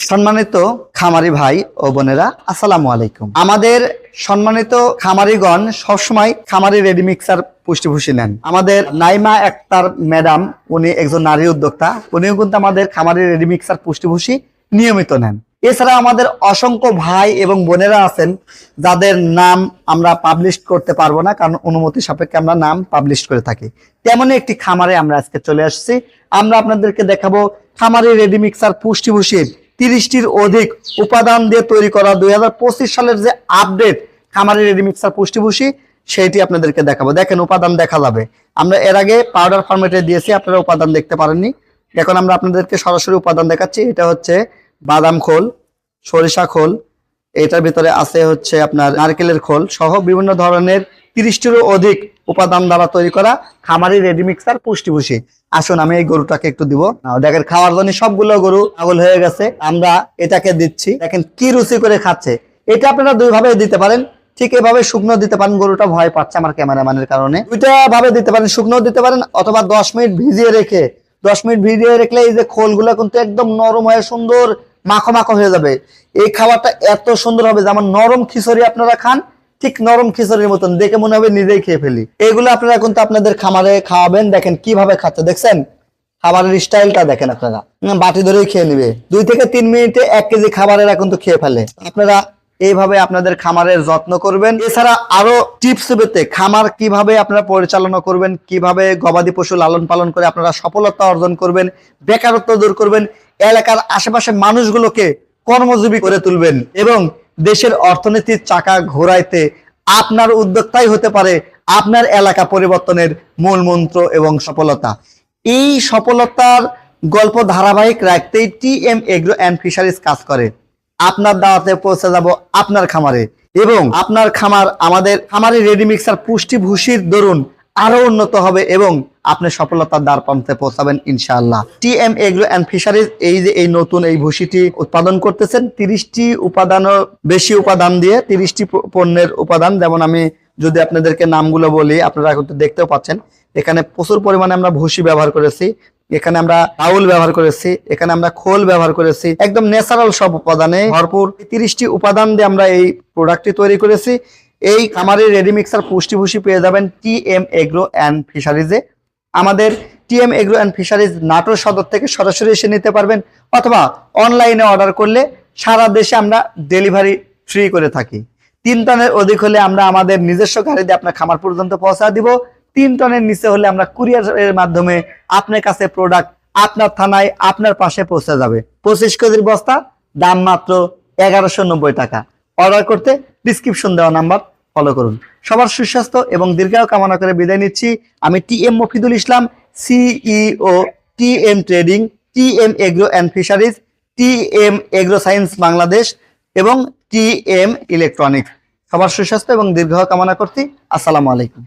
সম্মানিত খামারি ভাই ও বোনেরা, আসসালামু আলাইকুম। আমাদের সম্মানিত খামারিগণ সবসময় খামারি রেডি মিক্সার পুষ্টিভূষি নেন। আমাদের নাইমা একতার ম্যাডাম, উনি একজন নারী উদ্যোক্তা, উনিও কিন্তু আমাদের খামারি রেডি মিক্সার পুষ্টিভূষি নিয়মিত নেন। এছাড়া আমাদের অসংখ্য ভাই এবং বোনেরা আছেন, যাদের নাম আমরা পাবলিশ করতে পারব না, কারণ অনুমতি সাপেক্ষে আমরা নাম পাবলিশ করে থাকি। তেমনই একটি খামারে আমরা আজকে চলে আসছি। আমরা আপনাদেরকে দেখাবো খামারি রেডি মিক্সার পুষ্টিভূষির তিরিশটির অধিক উপাদান দিয়ে তৈরি করা দু হাজার পঁচিশ সালের যে আপডেট খামারি রেডি মিক্সার পুষ্টিভূষি, সেইটি আপনাদেরকে দেখাবো। দেখেন উপাদান দেখা যাবে। আমরা এর আগে পাউডার ফরম্যাটে দিয়েছি, আপনারা উপাদান দেখতে পারেননি। এখন আমরা আপনাদেরকে সরাসরি উপাদান দেখাচ্ছি। এটা হচ্ছে বাদাম খোল, সরিষা খোল। এটার ভিতরে আছে হচ্ছে আপনার নারকেলের খোল সহ বিভিন্ন ধরনের তিরিশটিরও অধিক উপাদান দ্বারা তৈরি করা খামারি রেডি মিক্সার পুষ্টিভূষি। আসুন, আমি এই গরুটাকে একটু দিব। দেখেন, খাওয়ার জন্য সবগুলো গরু পাগল হয়ে গেছে। আমরা এটাকে দিচ্ছি। দেখেন, কি রুচি করে খাচ্ছে। এটা আপনারা দুই ভাবে দিতে পারেন। ঠিক এভাবে শুকনো দিতে পারেন, গরুটা ভয় পাচ্ছে আমার ক্যামেরাম্যানের কারণে। দুইটা ভাবে দিতে পারেন, শুকনো দিতে পারেন, অথবা দশ মিনিট ভিজিয়ে রেখে। দশ মিনিট ভিজিয়ে রাখলে এই যে খোলগুলো কিন্তু একদম নরম হয়ে সুন্দর মাখো মাখো হয়ে যাবে। এই খাবারটা এত সুন্দর হবে যেমন নরম খিচুড়ি আপনারা খান ঠিক নরম খিচুড়ির মতন, দেখে মনে হবে নিজেই খেয়ে ফেলি। এগুলো আপনারা কিন্তু আপনাদের খামারে খাওয়াবেন, দেখেন কীভাবে খাচ্ছে, দেখছেন? খাবারের স্টাইলটা দেখেন আপনারা। বাটি ধরেই খেয়ে নিবে। দুই থেকে তিন মিনিটে এক কেজি খাবারেরা কিন্তু খেয়ে ফেলে। আপনারা এইভাবে আপনাদের খামারের যত্ন করবেন। এছাড়া আরও টিপস পেতে খামার কীভাবে আপনারা পরিচালনা করবেন, কীভাবে গবাদি পশু লালন পালন করে আপনারা সফলতা অর্জন করবেন, বেকারত্ব দূর করবেন, এলাকার আশেপাশে মানুষগুলোকে কর্মজীবী করে তুলবেন এবং দেশের অর্থনীতির চাকা ঘোরাইতে আপনার উদ্যোক্তাই হতে পারে আপনার এলাকা পরিবর্তনের মূল মন্ত্র এবং সফলতা। এই সফলতার গল্প ধারাবাহিক রাখতেই T M agro and fisheries কাজ করে। আপনার দাওয়াতে পৌঁছে যাব আপনার খামারে এবং আপনার খামার আমাদের খামারি রেডি মিক্সার পুষ্টি ভুষির দরুন আরও উন্নত হবে এবং আপনি সফলতার দ্বার প্রান্তে পৌঁছাবেন ইনশাআল্লাহ। T M agro and fisheries, এই যে এই নতুন এই ভুষিটি উৎপাদন করতেছেন, তিরিশটি উপাদানও বেশি উপাদান দিয়ে তিরিশটি পণ্যের উপাদান, যেমন আমি যদি আপনাদেরকে নামগুলো বলি, আপনারা কিন্তু দেখতেও পাচ্ছেন, এখানে প্রচুর পরিমাণে আমরা ভুসি ব্যবহার করেছি, এখানে আমরা আউল ব্যবহার করেছি, এখানে আমরা খোল ব্যবহার করেছি, একদম ন্যাচারাল সব উপাদানে ভরপুর তিরিশটি উপাদান দিয়ে আমরা এই প্রোডাক্টটি তৈরি করেছি। এই খামারের রেডি মিক্সার পুষ্টি ভুসি পেয়ে যাবেন টি এম এগ্রো অ্যান্ড ফিশারিজে আমাদের T M agro and fisheries Natore Sadar থেকে সরাসরি এসে নিতে পারবেন অথবা অনলাইনে অর্ডার করলে সারা দেশে আমরা ডেলিভারি ফ্রি করে থাকি। তিন টনের অধিক হলে আমরা আমাদের নিজস্ব গাড়ি দিয়ে আপনার খামার পর্যন্ত পৌঁছা দিব। তিন টনের নিচে হলে আমরা কুরিয়ারের মাধ্যমে আপনার কাছে প্রোডাক্ট আপনার থানায় আপনার পাশে পৌঁছে যাবে। পঁচিশ কেজির বস্তা, দাম মাত্র এগারোশো টাকা। অর্ডার করতে ডিসক্রিপশন দেওয়া নাম্বার ফলো করুন। সবার সুস্বাস্থ্য এবং দীর্ঘায়ু কামনা করে বিদায় নিচ্ছি। আমি T M Mofidul Islam, CEO T M trading T M agro and fisheries T M agro science Bangladesh এবং টি এম ইলেকট্রনিক্স। সবার সুস্বাস্থ্য এবং দীর্ঘ কামনা করছি। আসসালামু আলাইকুম।